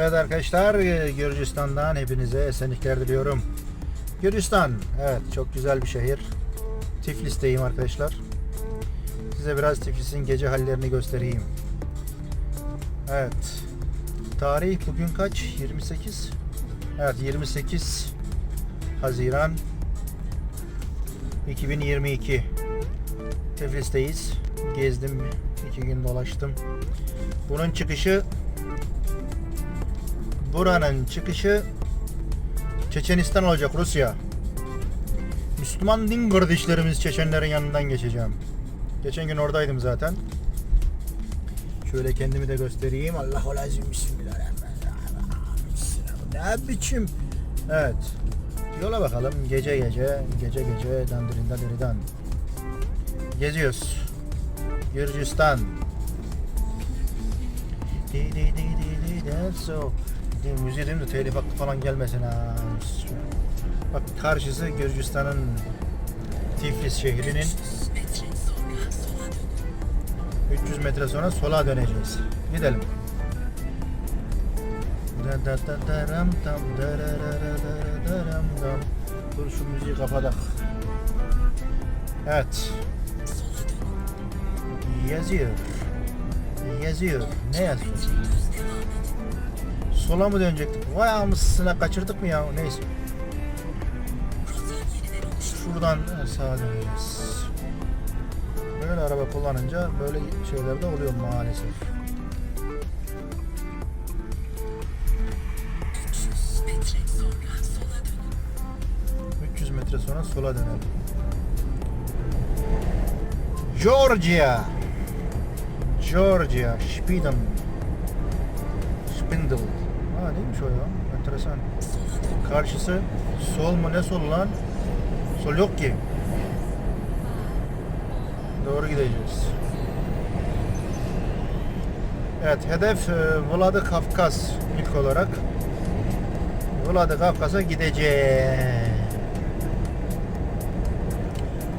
Evet arkadaşlar Gürcistan'dan hepinize esenlikler diliyorum. Gürcistan evet çok güzel bir şehir. Tiflis'teyim arkadaşlar. Size biraz Tiflis'in gece hallerini göstereyim. Evet. Tarih bugün kaç? 28. Evet 28 Haziran 2022. Tiflis'teyiz. Gezdim. iki gün dolaştım. Bunun çıkışı buranın çıkışı Çeçenistan olacak Rusya. Müslüman din kardeşlerimiz Çeçenlerin yanından geçeceğim. Geçen gün oradaydım zaten. Şöyle kendimi de göstereyim. Allah lazım Bismillahirrahmanirrahim. Ne biçim? Evet. Yola bakalım. Gece gece, gece gece, dandirinda diridan. Geziyoruz. Gürcistan. Di di di di di so. Di, müziği değil mi? Telif hakkı falan gelmesin ha. Bak karşısı Gürcistan'ın Tiflis şehrinin 300 metre sonra sola döneceğiz. Gidelim. Dur şu müziği kapatak. Evet. Yazıyor. Yazıyor. Ne yazıyor? Sola mı dönecektik? Vay amısına kaçırdık mı ya? Neyse. Şuradan sağa döneceğiz. Böyle araba kullanınca böyle şeyler de oluyor maalesef. metre sonra sola dönün. 300 metre sonra sola dönelim. Georgia. Georgia. Spindle. Spindle. Ha neymiş o ya? Enteresan. Karşısı sol mu ne sol lan? Sol yok ki. Doğru gideceğiz. Evet hedef e, Vladikavkaz ilk olarak. Vladikavkaz'a gideceğiz.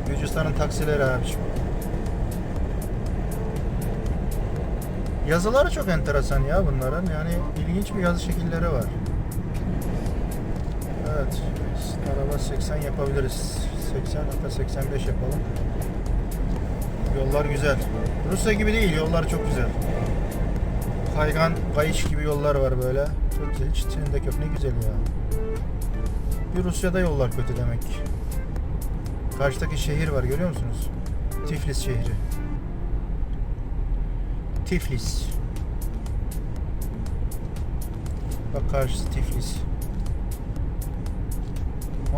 Gürcistan'ın taksileri abiciğim. Yazıları çok enteresan ya bunların. Yani ilginç bir yazı şekilleri var. Evet. Araba 80 yapabiliriz. 80 hatta 85 yapalım. Yollar güzel. Rusya gibi değil. Yollar çok güzel. Kaygan, kayış gibi yollar var böyle. Çok güzel. Hiç senin de ne güzel ya. Bir Rusya'da yollar kötü demek. Karşıdaki şehir var görüyor musunuz? Tiflis şehri. Tiflis. Bak karşısı Tiflis.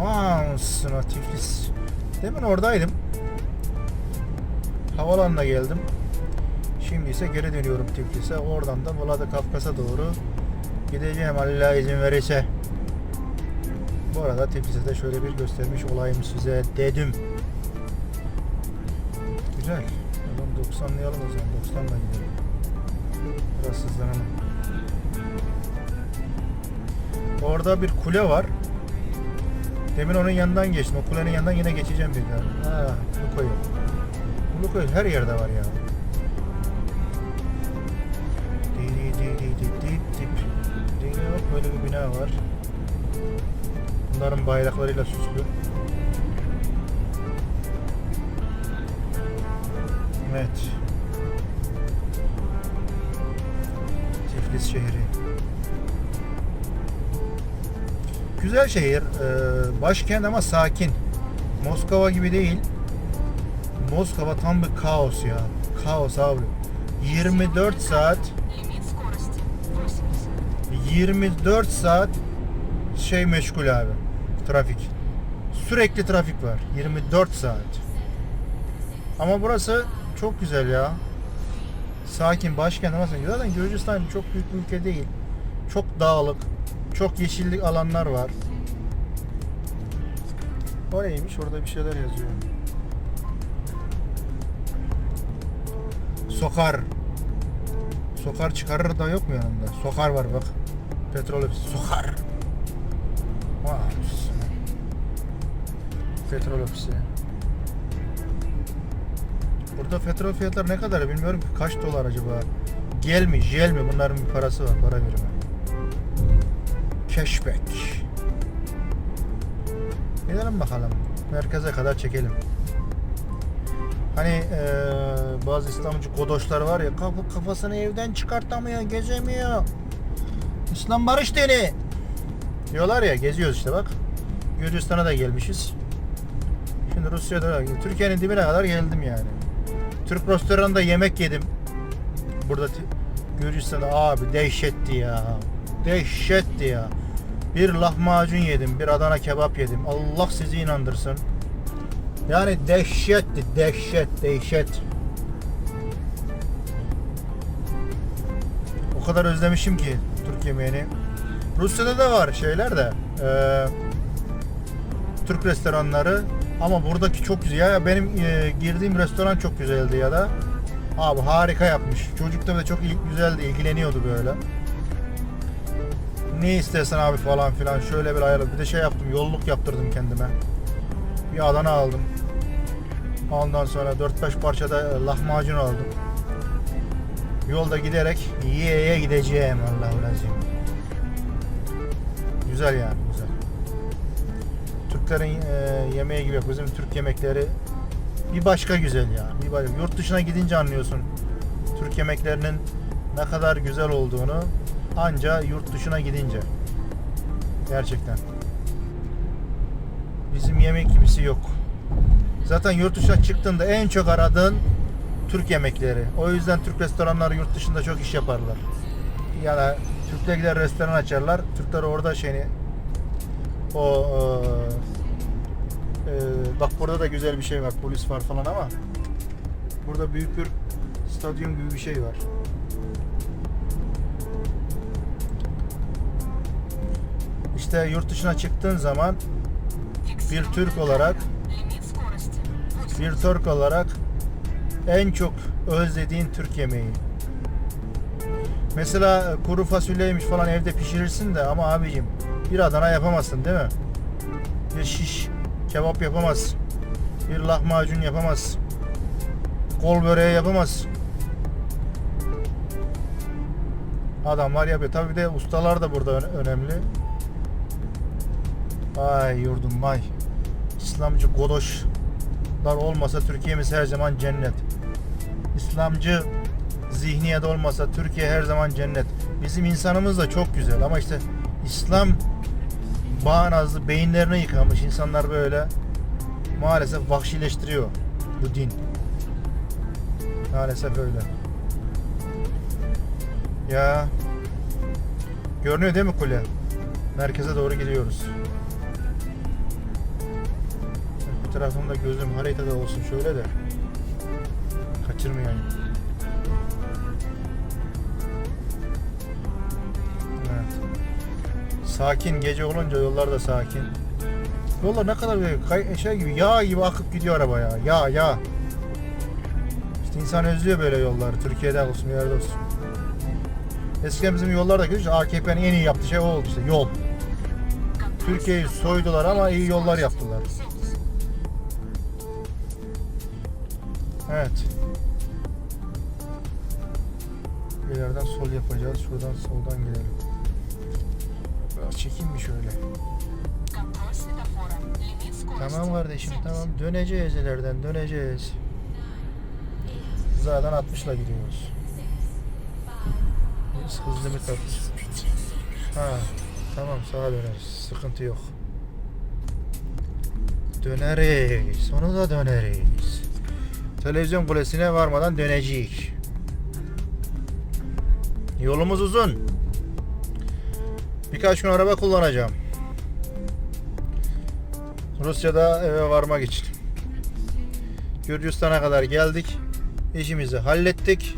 Anasına Tiflis. Demin oradaydım. Havalanına geldim. Şimdi ise geri dönüyorum Tiflis'e. Oradan da Vladikavkaz'a doğru gideceğim Allah izin verirse. Bu arada Tiflis'e de şöyle bir göstermiş olayım size dedim. Güzel. Oradan 90'layalım o zaman. 90'la gidelim. Biraz hızlanalım. Orada bir kule var. Demin onun yanından geçtim. O kulenin yanından yine geçeceğim bir daha. Ha, Lukoil. Lukoil her yerde var ya. Böyle bir bina var. Bunların bayraklarıyla süslü. Evet. Tiflis şehri. Güzel şehir. E, başkent ama sakin. Moskova gibi değil. Moskova tam bir kaos ya. Kaos abi. 24 saat 24 saat şey meşgul abi. Trafik. Sürekli trafik var. 24 saat. Ama burası çok güzel ya. Sakin başkent ama. Zaten Gürcistan çok büyük bir ülke değil. Çok dağlık. Çok yeşillik alanlar var. O neymiş? Orada bir şeyler yazıyor. Sokar. Sokar çıkarır da yok mu yanında? Sokar var bak. Petrol ofisi. Sokar. Vay. Petrol ofisi. Burada petrol fiyatları ne kadar bilmiyorum ki kaç dolar acaba? Gel mi, jel mi bunların bir parası var para birimi. Cashback. Gidelim bakalım. Merkeze kadar çekelim. Hani eee, bazı İslamcı kodoşlar var ya kaf- kafasını evden çıkartamıyor, gezemiyor. İslam barış dini. Diyorlar ya geziyoruz işte bak. Gürcistan'a da gelmişiz. Şimdi Rusya'da Türkiye'nin dibine kadar geldim yani. Türk restoranında yemek yedim. Burada Gürcistan'da abi dehşetti ya. Dehşetti ya. Bir lahmacun yedim, bir Adana kebap yedim. Allah sizi inandırsın. Yani dehşetti, dehşet, dehşet. O kadar özlemişim ki Türk yemeğini. Rusya'da da var şeyler de. eee, Türk restoranları. Ama buradaki çok güzel. Ya benim eee, girdiğim restoran çok güzeldi ya da. Abi harika yapmış. Çocuk da çok il- güzeldi, ilgileniyordu böyle. Ne istersen abi falan filan. Şöyle bir ayarladım. Bir de şey yaptım, yolluk yaptırdım kendime. Bir Adana aldım. Ondan sonra 4-5 parçada lahmacun aldım. Yolda giderek yiye gideceğim Allah'u lazım. Güzel yani. Türklerin e, yemeği gibi bizim Türk yemekleri bir başka güzel ya. Bir başka. Yurt dışına gidince anlıyorsun Türk yemeklerinin ne kadar güzel olduğunu anca yurt dışına gidince. Gerçekten. Bizim yemek gibisi yok. Zaten yurt dışına çıktığında en çok aradığın Türk yemekleri. O yüzden Türk restoranları yurt dışında çok iş yaparlar. Ya da Türkler gider restoran açarlar. Türkler orada şeyini o e, ee, bak burada da güzel bir şey var. Polis var falan ama burada büyük bir stadyum gibi bir şey var. İşte yurt dışına çıktığın zaman bir Türk olarak bir Türk olarak en çok özlediğin Türk yemeği. Mesela kuru fasulyeymiş falan evde pişirirsin de ama abicim bir Adana yapamazsın değil mi? Bir şiş kebap yapamazsın. Bir lahmacun yapamazsın. Kol böreği yapamazsın. Adamlar yapıyor. Tabii bir de ustalar da burada öne- önemli. Ay yurdum vay. İslamcı godoşlar olmasa Türkiye'miz her zaman cennet. İslamcı zihniyet olmasa Türkiye her zaman cennet. Bizim insanımız da çok güzel ama işte İslam bağnazlı beyinlerini yıkamış insanlar böyle maalesef vahşileştiriyor bu din. Maalesef öyle. Ya görünüyor değil mi kule? Merkeze doğru gidiyoruz. Bu tarafımda gözüm haritada olsun şöyle de kaçırmayayım. Sakin gece olunca yollar da sakin. Yollar ne kadar böyle kay- şey gibi yağ gibi akıp gidiyor araba ya. Yağ yağ. İşte insan özlüyor böyle yolları. Türkiye'de olsun yerde olsun. Eskiden bizim yollarda işte AKP'nin en iyi yaptığı şey o oldu işte yol. Türkiye'yi soydular ama iyi yollar yaptılar. 70. Evet. İleriden sol yapacağız. Şuradan soldan gidelim çekin mi şöyle? Tamam kardeşim tamam döneceğiz ileriden döneceğiz. Zaten 60 ile gidiyoruz. Biz hız limit atmış. Ha tamam sağa döneriz sıkıntı yok. Döneriz sonunda döneriz. Televizyon kulesine varmadan döneceğiz. Yolumuz uzun. Birkaç gün araba kullanacağım. Rusya'da eve varmak için. Gürcistan'a kadar geldik. İşimizi hallettik.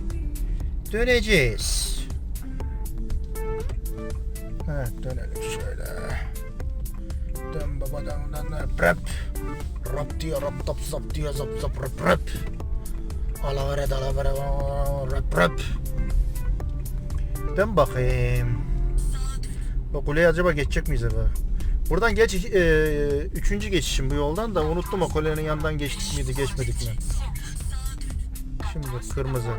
Döneceğiz. Evet dönelim şöyle. Dön baba dön dön. Prep. Rap diye rap tap zap diye zap zap rap rap. Alavere dalavere rap rap. Dön bakayım. O kuleye acaba geçecek miyiz acaba? Buradan geç e, üçüncü geçişim bu yoldan da unuttum o kulenin yanından geçtik miydi geçmedik mi? Şimdi kırmızı.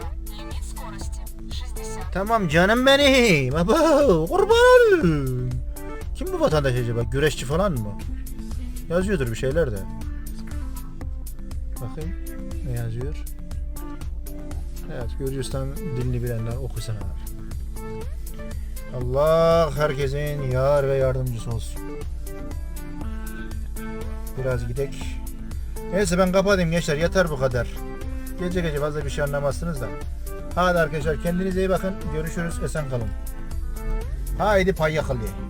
Tamam canım benim. Abo kurban. Kim bu vatandaş acaba? Güreşçi falan mı? Yazıyordur bir şeyler de. Bakayım ne yazıyor. Evet Gürcistan dilini bilenler okusunlar. Allah herkesin yar ve yardımcısı olsun. Biraz gidek. Neyse ben kapatayım gençler yeter bu kadar. Gece gece fazla bir şey anlamazsınız da. Hadi arkadaşlar kendinize iyi bakın. Görüşürüz. Esen kalın. Haydi pay yakalayın.